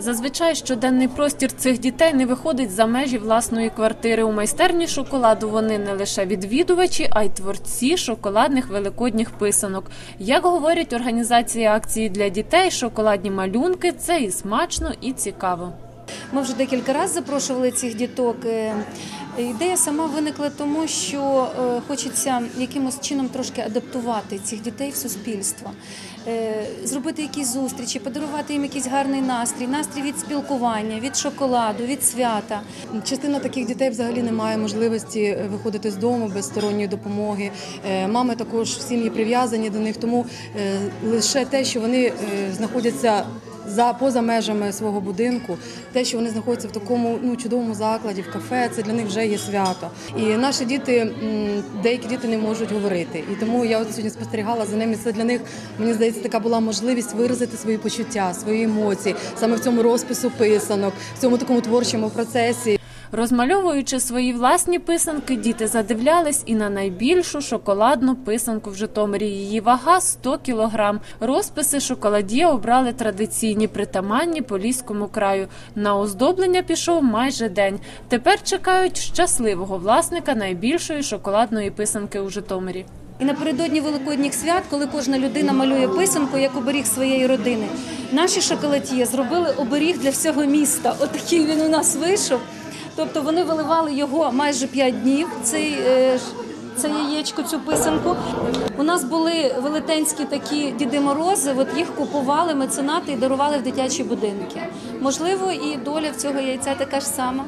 Зазвичай щоденний простір цих дітей не виходить за межі власної квартири. У майстерні шоколаду вони не лише відвідувачі, а й творці шоколадних великодніх писанок. Як говорять організації акції для дітей, шоколадні малюнки це і смачно, і цікаво. Ми вже декілька разів запрошували цих діток. Е, Ідея сама виникла тому, що е, хочеться якимось чином трошки адаптувати цих дітей в суспільство, Е, зробити якісь зустрічі, подарувати їм якийсь гарний настрій, настрій від спілкування, від шоколаду, від свята. Частина таких дітей взагалі не має можливості виходити з дому без сторонньої допомоги. Мами також в сім'ї прив'язані до них, тому лише те, що вони знаходяться. За поза межами свого будинку, те, що вони знаходяться в такому ну чудовому закладі, в кафе, це для них вже є свято. І наші діти, деякі діти не можуть говорити. І тому я от сьогодні спостерігала за ними. Це для них мені здається така була можливість виразити свої почуття, свої емоції саме в цьому розпису писанок, в цьому такому творчому процесі. Розмальовуючи свої власні писанки, діти задивлялись і на найбільшу шоколадну писанку в Житомирі. Її вага 100 кілограм. Розписи шоколад'є обрали традиційні, притаманні Поліському краю. На оздоблення пішов майже день. Тепер чекають щасливого власника найбільшої шоколадної писанки у Житомирі. І напередодні великодніх свят, коли кожна людина малює писанку як оберіг своєї родини, наші шоколад'є зробили оберіг для всього міста. Отакий він у нас вийшов. Тобто вони виливали його майже 5 днів. Цей е, це яєчко, цю писанку. У нас були велетенські такі Діди Морози, от їх купували меценати і дарували в дитячі будинки. Можливо, і доля в цього яйця така ж сама.